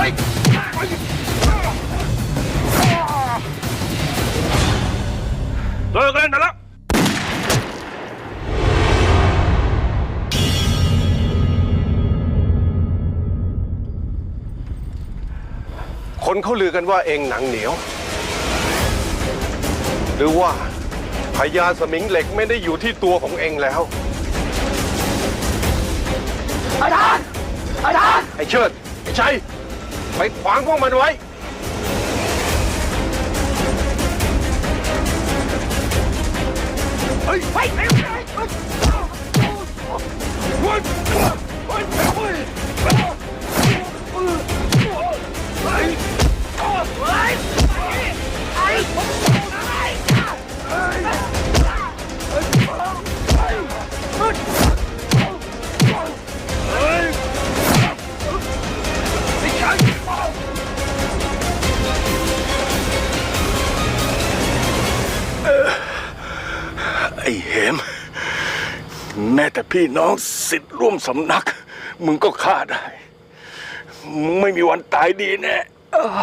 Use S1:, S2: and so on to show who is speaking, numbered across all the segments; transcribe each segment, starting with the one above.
S1: เลิกเล่นไดแล้ว
S2: คนเขาลือกันว่าเองหนังเหนียว หรือว่าพญาสมิงเหล็กไม่ได้อยู่ที่ตัวของเองแล้ว
S3: อาจารย์อาจารย์
S2: ไอ้เชิดไอ้ชัย ไปขวางพวกมันไว้
S3: เฮ้ยเฮ้ยเฮ้ยเฮ้ย
S4: อ้เหม แม้แต่พี่น้องสิทธิ์ร่วมสำนัก มึงก็ฆ่าได้ มึงไม่มีวันตายดีแน่เออ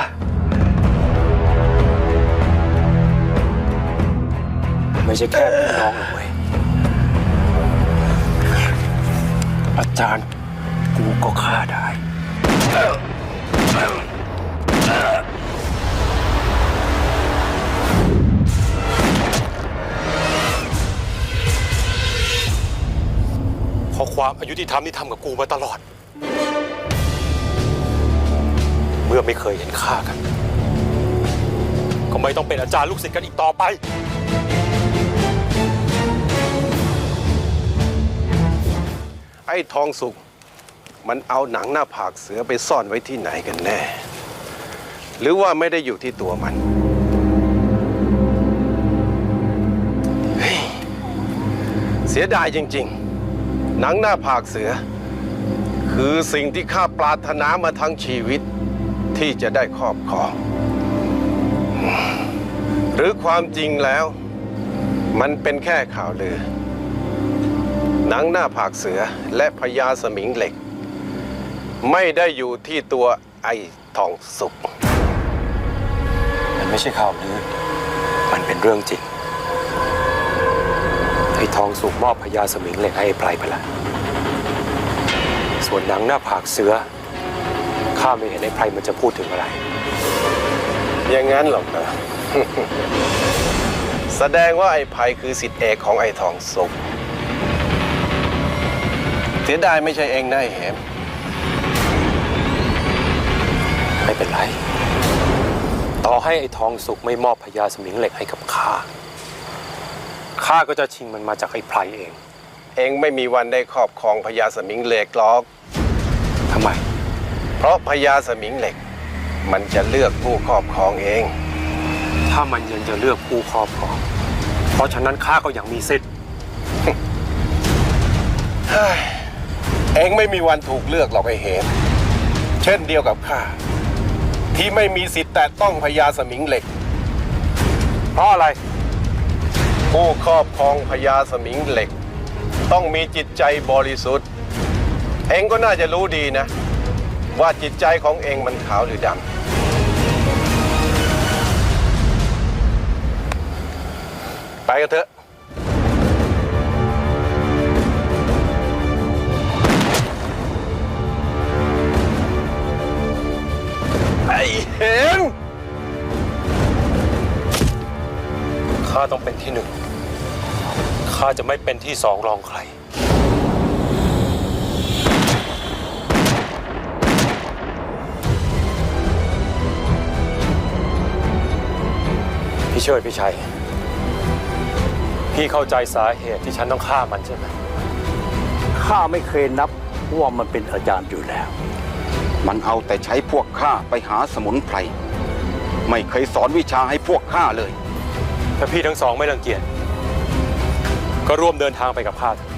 S5: ไม่ใช่แค่พี่น้องหรอกเว้ยอาจารย์กูก็ฆ่าได้ ความอายุที่ทำที่ทำกับกูมาตลอด เมื่อไม่เคยเห็นค่ากัน ก็ไม่ต้องเป็นอาจารย์ลูกศิษย์กันอีกต่อไป
S2: ไอ้ทองสุกมันเอาหนังหน้าผากเสือไปซ่อนไว้ที่ไหนกันแน่ หรือว่าไม่ได้อยู่ที่ตัวมันเฮ้ยเสียดายจริง ๆ หนังหน้าผากเสือ คือสิ่งที่ข้าปรารถนามาทั้งชีวิตที่จะได้ครอบครอง หรือความจริงแล้ว มันเป็นแค่ข่าวลือ หนังหน้าผากเสือและพญาสมิงเหล็ก ไม่ได้อยู่ที่ตัวไอ้ทองสุก
S5: มันไม่ใช่ข่าวลือ มันเป็นเรื่องจริง ทองสุกมอบพญาสมิงเหล็กให้ไอ้ไพรไปแล้วส่วนหนังหน้าผากเสือ ข้าไม่เห็นไอ้ไพรมันจะพูดถึงอะไร
S2: อย่างนั้นหรอกนะ แสดงว่าไอ้ไพคือสิทธิเอกของไอ้ทองสุก เสียดายไม่ใช่เองนะไอ้เหม
S5: ไม่เป็นไร ต่อให้ไอ้ทองสุกไม่มอบพญาสมิงเหล็กให้กับข้า ข้าก็จะชิงมันมาจากไอ้ไพรเอง
S2: เองไม่มีวันได้ครอบครองพญาสมิงเหล็กหรอก
S5: ทำไม
S2: เพราะพญาสมิงเหล็ก มันจะเลือกผู้ครอบครองเอง
S5: ถ้ามันยังจะเลือกผู้ครอบครอง เพราะฉะนั้นข้าก็ยังมีสิทธิ์
S2: เองไม่มีวันถูกเลือกหรอกไอ้เหมเช่นเดียวกับข้าที่ไม่มีสิทธิ์แต่ต้องพญาสมิงเหล็ก
S5: เพราะอะไร
S2: ผู้ครอบครองพญาสมิงเหล็ก ต้องมีจิตใจบริสุทธิ์ เองก็น่าจะรู้ดีนะ ว่าจิตใจของเองมันขาวหรือดำไปกันเถอะไอ้เห็น
S5: ข้าต้องเป็นที่หนึ่ง ข้าจะไม่เป็นที่สองรองใคร พี่เชิดพี่ชัย พี่เข้าใจสาเหตุที่ฉันต้องฆ่ามันใช่ไหม
S4: ข้าไม่เคยนับว่ามันเป็นอาจารย์อยู่แล้ว
S6: มันเอาแต่ใช้พวกข้าไปหาสมุนไพร ไม่เคยสอนวิชาให้พวกข้าเลย
S5: ถ้าพี่ทั้งสองไม่รังเกียจก็ร่วมเดินทางไปกับข้าเถอะ